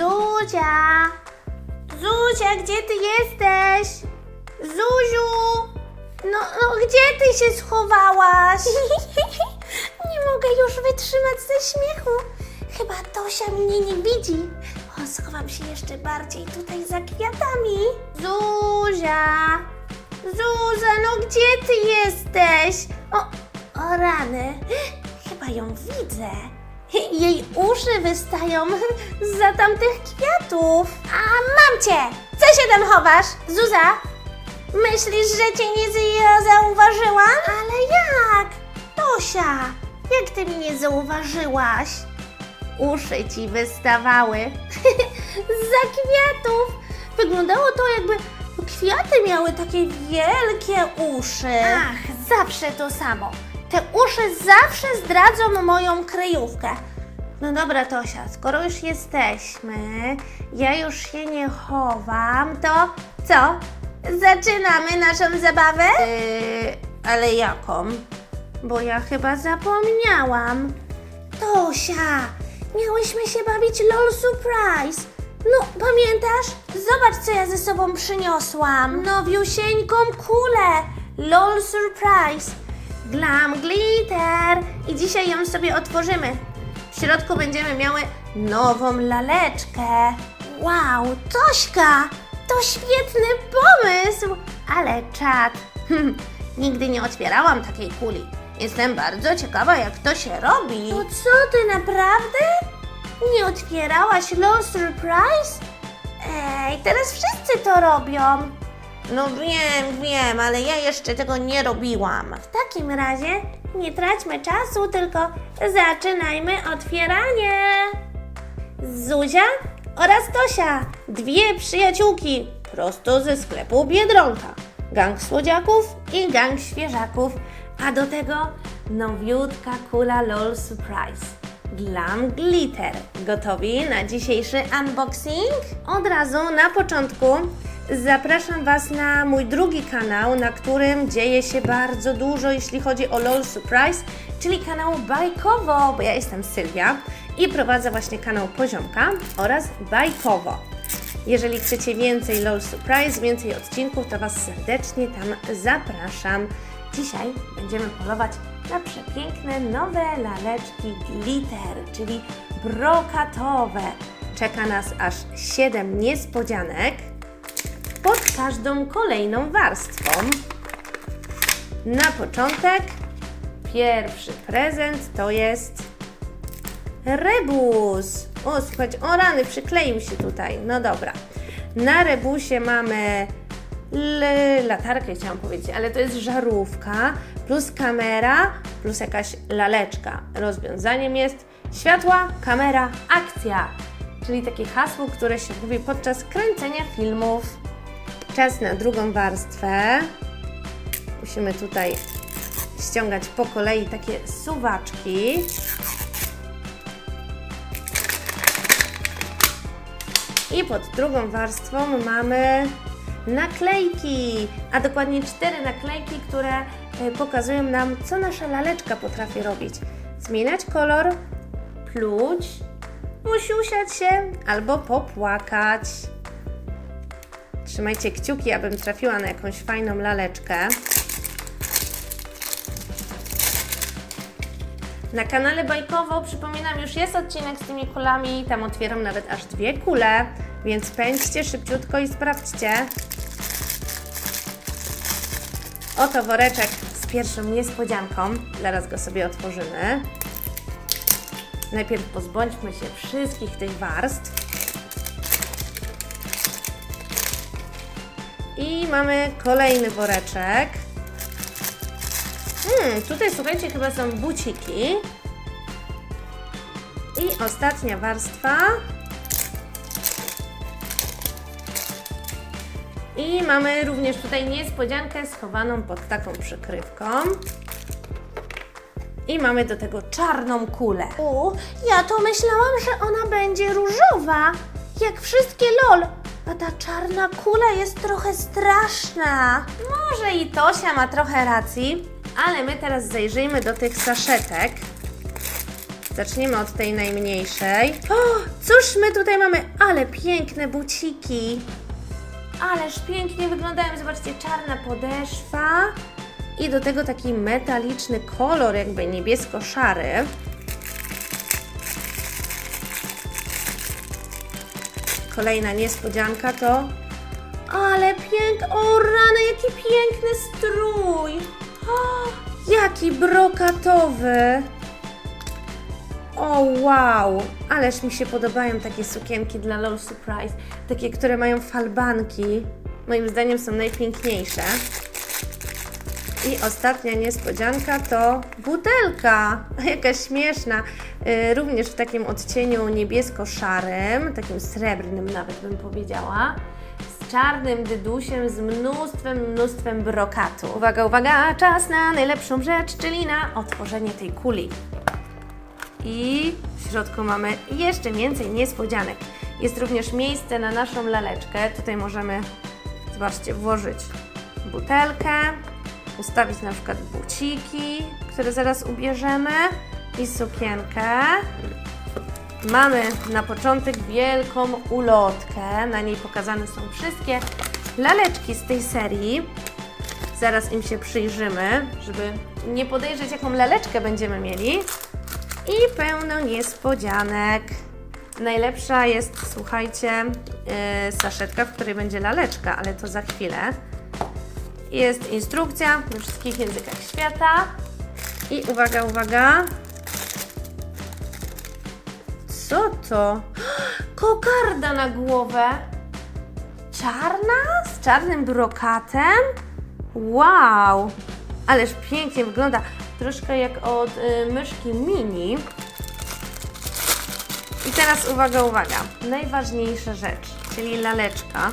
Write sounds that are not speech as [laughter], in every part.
Zuzia! Zuzia, gdzie ty jesteś? Zuziu! No, no gdzie ty się schowałaś? [laughs] nie mogę już wytrzymać ze śmiechu. Chyba Tosia mnie nie widzi. O, schowam się jeszcze bardziej tutaj za kwiatami. Zuzia! Zuzia, no gdzie ty jesteś? O, o rany. Chyba ją widzę. Jej uszy wystają [laughs] za tamtych kwiatów. A mam cię! Co się tam chowasz? Zuza? Myślisz, że cię nie zauważyłam? Ale jak? Tosia, jak ty mnie nie zauważyłaś? Uszy ci wystawały. [laughs] za kwiatów. Wyglądało to jakby kwiaty miały takie wielkie uszy. Ach, zawsze to samo. Te uszy zawsze zdradzą moją kryjówkę. No dobra, Tosia, skoro już jesteśmy, ja już się nie chowam, to co? Zaczynamy naszą zabawę? Yy, ale jaką? Bo ja chyba zapomniałam. Tosia, miałyśmy się bawić LOL Surprise. No, pamiętasz? Zobacz, co ja ze sobą przyniosłam. Nowiusieńką kulę. LOL Surprise. Glam Glitter. I dzisiaj ją sobie otworzymy. W środku będziemy miały nową laleczkę. Wow, Tośka! To świetny pomysł! Ale czad. [laughs] Nigdy nie otwierałam takiej kuli. Jestem bardzo ciekawa, jak to się robi. No co ty naprawdę? Nie otwierałaś LOL Surprise? Ej, teraz wszyscy to robią. No wiem, wiem, ale ja jeszcze tego nie robiłam. W takim razie nie traćmy czasu, tylko zaczynajmy otwieranie. Zuzia oraz Tosia, dwie przyjaciółki, prosto ze sklepu Biedronka. Gang słodziaków i gang świeżaków, a do tego nowiutka kula LOL Surprise. Glam Glitter. Gotowi na dzisiejszy unboxing? Od razu na początku zapraszam Was na mój drugi kanał, na którym dzieje się bardzo dużo, jeśli chodzi o LOL Surprise, czyli kanał Bajkowo, bo ja jestem Sylwia i prowadzę właśnie kanał Poziomka oraz Bajkowo. Jeżeli chcecie więcej LOL Surprise, więcej odcinków, to Was serdecznie tam zapraszam. Dzisiaj będziemy polować na przepiękne nowe laleczki glitter, czyli brokatowe. Czeka nas aż 7 niespodzianek pod każdą kolejną warstwą. Na początek pierwszy prezent to jest rebus. O, słuchajcie, o rany, przykleił się tutaj. No dobra. Na rebusie mamy latarkę, chciałam powiedzieć, ale to jest żarówka, plus kamera, plus jakaś laleczka. Rozwiązaniem jest światła, kamera, akcja. Czyli takie hasło, które się mówi podczas kręcenia filmów. Czas na drugą warstwę. Musimy tutaj ściągać po kolei takie suwaczki. I pod drugą warstwą mamy naklejki, a dokładnie cztery naklejki, które e, pokazują nam, co nasza laleczka potrafi robić. Zmieniać kolor, pluć, usiusiać się albo popłakać. Trzymajcie kciuki, abym trafiła na jakąś fajną laleczkę. Na kanale Bajkowo, przypominam, już jest odcinek z tymi kulami, tam otwieram nawet aż dwie kule, więc pędźcie szybciutko i sprawdźcie. Oto woreczek z pierwszą niespodzianką, zaraz go sobie otworzymy. Najpierw pozbądźmy się wszystkich tych warstw. I mamy kolejny woreczek. Hmm, tutaj słuchajcie, chyba są buciki. I ostatnia warstwa. I mamy również tutaj niespodziankę schowaną pod taką przykrywką. I mamy do tego czarną kulę. U, ja to myślałam, że ona będzie różowa, jak wszystkie LOL. A ta czarna kula jest trochę straszna. Może i Tosia ma trochę racji, ale my teraz zajrzyjmy do tych saszetek. Zaczniemy od tej najmniejszej. O, cóż my tutaj mamy? Ale piękne buciki. Ależ pięknie wyglądają. Zobaczcie, czarna podeszwa i do tego taki metaliczny kolor, jakby niebiesko-szary. Kolejna niespodzianka to... Ale pięk... O rany, jaki piękny strój! O, jaki brokatowy! O wow! Ależ mi się podobają takie sukienki dla LOL Surprise. Takie, które mają falbanki. Moim zdaniem są najpiękniejsze. I ostatnia niespodzianka to butelka. [laughs] Jaka śmieszna. Yy, również w takim odcieniu niebiesko-szarym, takim srebrnym nawet bym powiedziała. Z czarnym dydusiem, z mnóstwem, mnóstwem brokatu. Uwaga, uwaga, czas na najlepszą rzecz, czyli na otworzenie tej kuli. I w środku mamy jeszcze więcej niespodzianek. Jest również miejsce na naszą laleczkę. Tutaj możemy, zobaczcie, włożyć butelkę, ustawić na przykład buciki, które zaraz ubierzemy i sukienkę. Mamy na początek wielką ulotkę. Na niej pokazane są wszystkie laleczki z tej serii. Zaraz im się przyjrzymy, żeby nie podejrzeć, jaką laleczkę będziemy mieli. I pełno niespodzianek. Najlepsza jest, słuchajcie, yy, saszetka, w której będzie laleczka, ale to za chwilę. Jest instrukcja we wszystkich językach świata. I uwaga, uwaga. Co to? [gasps] Kokarda na głowę. Czarna? Z czarnym brokatem? Wow! Ależ pięknie wygląda. Troszkę jak od y, myszki mini. I teraz uwaga, uwaga. Najważniejsza rzecz, czyli laleczka.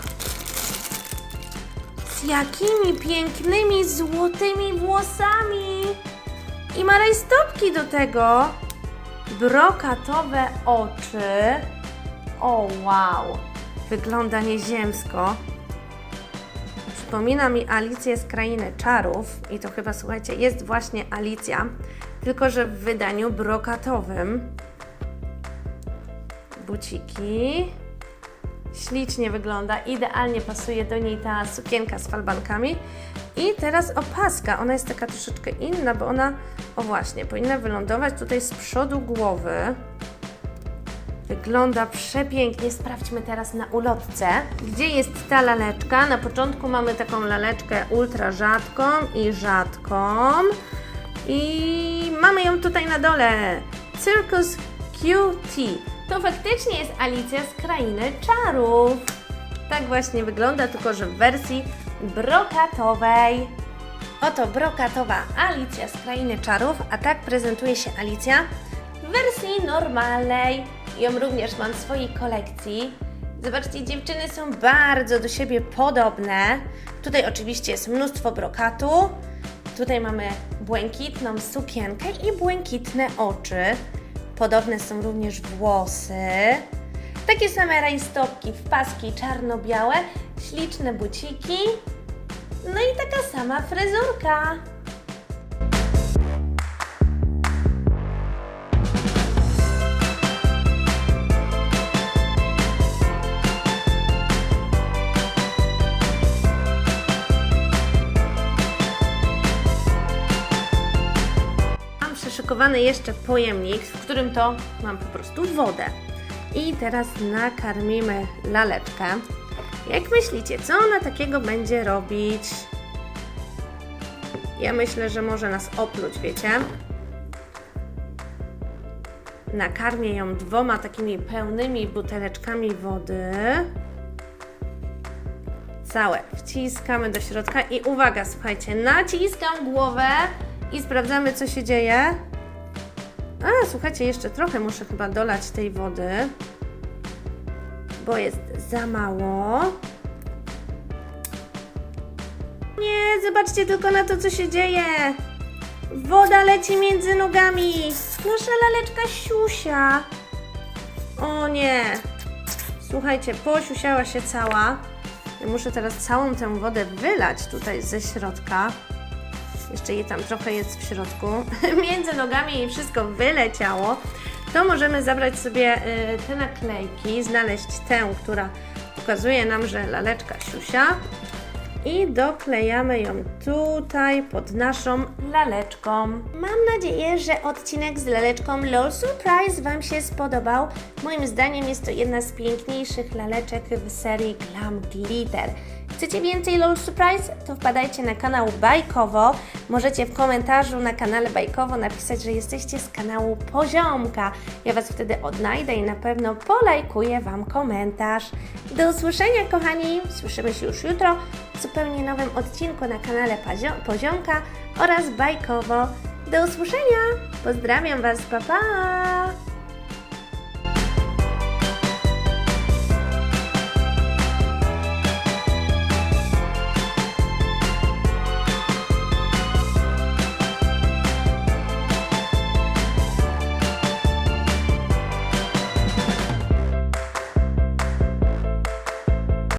Z jakimi pięknymi złotymi włosami! I ma rajstopki do tego. Brokatowe oczy. O wow! Wygląda nieziemsko. Przypomina mi Alicję z Krainy Czarów i to chyba, słuchajcie, jest właśnie Alicja, tylko że w wydaniu brokatowym. Buciki. Ślicznie wygląda, idealnie pasuje do niej ta sukienka z falbankami. I teraz opaska, ona jest taka troszeczkę inna, bo ona, o właśnie, powinna wylądować tutaj z przodu głowy. Wygląda przepięknie. Sprawdźmy teraz na ulotce, gdzie jest ta laleczka. Na początku mamy taką laleczkę ultra rzadką i rzadką. I mamy ją tutaj na dole. Circus QT. To faktycznie jest Alicja z Krainy Czarów. Tak właśnie wygląda, tylko że w wersji brokatowej. Oto brokatowa Alicja z Krainy Czarów, a tak prezentuje się Alicja w wersji normalnej. Ją również mam w swojej kolekcji. Zobaczcie, dziewczyny są bardzo do siebie podobne. Tutaj oczywiście jest mnóstwo brokatu. Tutaj mamy błękitną sukienkę i błękitne oczy. Podobne są również włosy. Takie same rajstopki w paski czarno-białe, śliczne buciki. No i taka sama fryzurka. Przyszykowany jeszcze pojemnik, w którym to mam po prostu wodę. I teraz nakarmimy laleczkę. Jak myślicie, co ona takiego będzie robić? Ja myślę, że może nas opluć, wiecie? Nakarmię ją dwoma takimi pełnymi buteleczkami wody. Całe wciskamy do środka i uwaga, słuchajcie, naciskam głowę i sprawdzamy, co się dzieje. A, słuchajcie, jeszcze trochę muszę chyba dolać tej wody, bo jest za mało. Nie, zobaczcie tylko na to, co się dzieje. Woda leci między nogami. Nasza laleczka siusia. O nie. Słuchajcie, posiusiała się cała. Ja muszę teraz całą tę wodę wylać tutaj ze środka. Jeszcze jej tam trochę jest w środku, [laughs] między nogami jej wszystko wyleciało, to możemy zabrać sobie y, te naklejki, znaleźć tę, która pokazuje nam, że laleczka siusia i doklejamy ją tutaj pod naszą laleczką. Mam nadzieję, że odcinek z laleczką LOL Surprise Wam się spodobał. Moim zdaniem jest to jedna z piękniejszych laleczek w serii Glam Glitter. Chcecie więcej LOL Surprise? To wpadajcie na kanał Bajkowo. Możecie w komentarzu na kanale Bajkowo napisać, że jesteście z kanału Poziomka. Ja Was wtedy odnajdę i na pewno polajkuję Wam komentarz. Do usłyszenia, kochani. Słyszymy się już jutro w zupełnie nowym odcinku na kanale Poziomka oraz Bajkowo. Do usłyszenia. Pozdrawiam Was. Pa, pa.